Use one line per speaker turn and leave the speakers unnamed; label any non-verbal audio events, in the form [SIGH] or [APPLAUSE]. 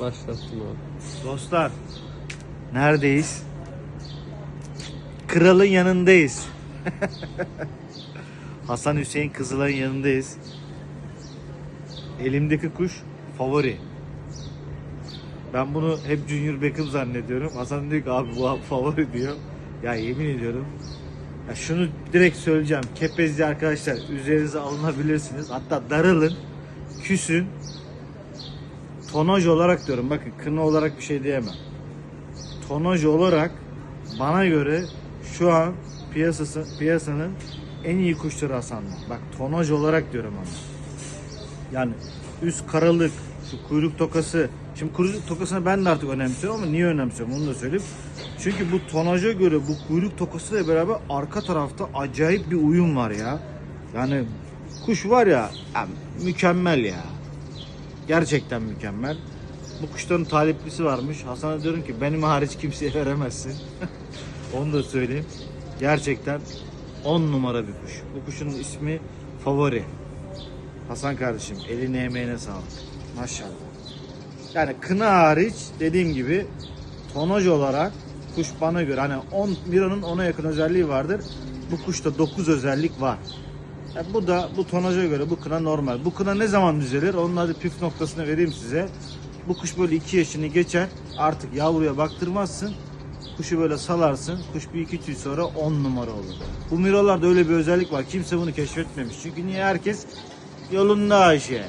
Başlattım abi.
Dostlar neredeyiz? Kralın yanındayız. [LAUGHS] Hasan Hüseyin Kızılay'ın yanındayız. Elimdeki kuş favori. Ben bunu hep Junior Beckham zannediyorum. Hasan diyor ki abi bu favori diyor. Ya yemin ediyorum. Ya şunu direkt söyleyeceğim. Kepezli arkadaşlar üzerinize alınabilirsiniz. Hatta darılın, küsün. Tonaj olarak diyorum. Bakın kına olarak bir şey diyemem. Tonaj olarak bana göre şu an piyasası piyasanın en iyi kuşları Hasan'la. Bak tonaj olarak diyorum ama. Yani üst karalık, şu kuyruk tokası. Şimdi kuyruk tokasını ben de artık önemsiyorum ama niye önemsiyorum onu da söyleyeyim. Çünkü bu tonaja göre bu kuyruk tokası ile beraber arka tarafta acayip bir uyum var ya. Yani kuş var ya, ya mükemmel ya. Gerçekten mükemmel. Bu kuşların taliplisi varmış. Hasan'a diyorum ki benim hariç kimseye veremezsin. [LAUGHS] Onu da söyleyeyim. Gerçekten 10 numara bir kuş. Bu kuşun ismi favori. Hasan kardeşim eline emeğine sağlık. Maşallah. Yani kına hariç dediğim gibi tonaj olarak kuş bana göre hani 10 Miro'nun 10'a yakın özelliği vardır. Bu kuşta 9 özellik var. E, bu da bu tonaja göre bu kına normal. Bu kına ne zaman düzelir? Onun hadi püf noktasını vereyim size. Bu kuş böyle 2 yaşını geçer. Artık yavruya baktırmazsın. Kuşu böyle salarsın. Kuş bir iki tüy sonra 10 numara olur. Bu mirolarda öyle bir özellik var. Kimse bunu keşfetmemiş. Çünkü niye herkes yolunda Ayşe.